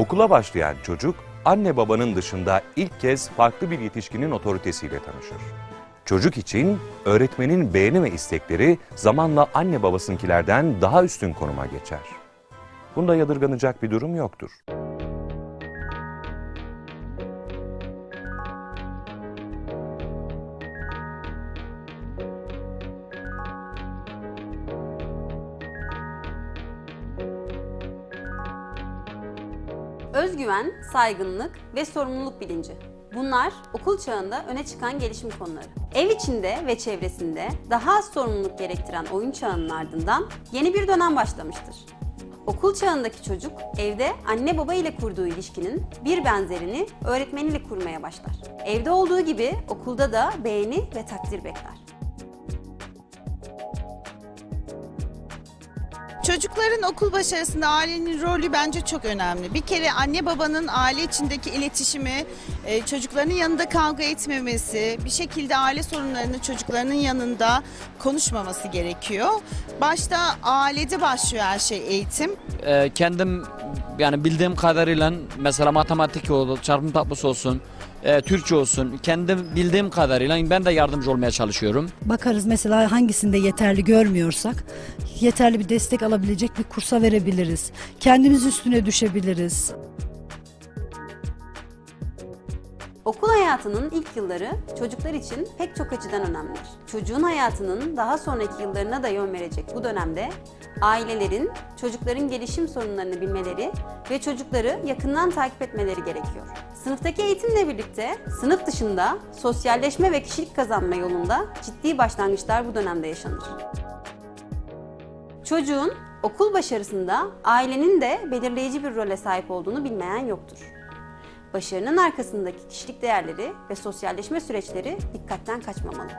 Okula başlayan çocuk anne babanın dışında ilk kez farklı bir yetişkinin otoritesiyle tanışır. Çocuk için öğretmenin beğeni ve istekleri zamanla anne babasınkilerden daha üstün konuma geçer. Bunda yadırganacak bir durum yoktur. Özgüven, saygınlık ve sorumluluk bilinci. Bunlar okul çağında öne çıkan gelişim konuları. Ev içinde ve çevresinde daha az sorumluluk gerektiren oyun çağının ardından yeni bir dönem başlamıştır. Okul çağındaki çocuk evde anne baba ile kurduğu ilişkinin bir benzerini öğretmeniyle kurmaya başlar. Evde olduğu gibi okulda da beğeni ve takdir bekler. Çocukların okul başarısında ailenin rolü bence çok önemli. Bir kere anne babanın aile içindeki iletişimi, e, çocukların yanında kavga etmemesi, bir şekilde aile sorunlarını çocuklarının yanında konuşmaması gerekiyor. Başta ailede başlıyor her şey eğitim. Ee, kendim yani bildiğim kadarıyla mesela matematik olur, çarpım tablosu olsun, e, Türkçe olsun. Kendim bildiğim kadarıyla ben de yardımcı olmaya çalışıyorum. Bakarız mesela hangisinde yeterli görmüyorsak yeterli bir destek alabilecek bir kursa verebiliriz. Kendimiz üstüne düşebiliriz. Okul hayatının ilk yılları çocuklar için pek çok açıdan önemlidir. Çocuğun hayatının daha sonraki yıllarına da yön verecek bu dönemde ailelerin çocukların gelişim sorunlarını bilmeleri ve çocukları yakından takip etmeleri gerekiyor. Sınıftaki eğitimle birlikte sınıf dışında sosyalleşme ve kişilik kazanma yolunda ciddi başlangıçlar bu dönemde yaşanır. Çocuğun okul başarısında ailenin de belirleyici bir role sahip olduğunu bilmeyen yoktur. Başarının arkasındaki kişilik değerleri ve sosyalleşme süreçleri dikkatten kaçmamalı.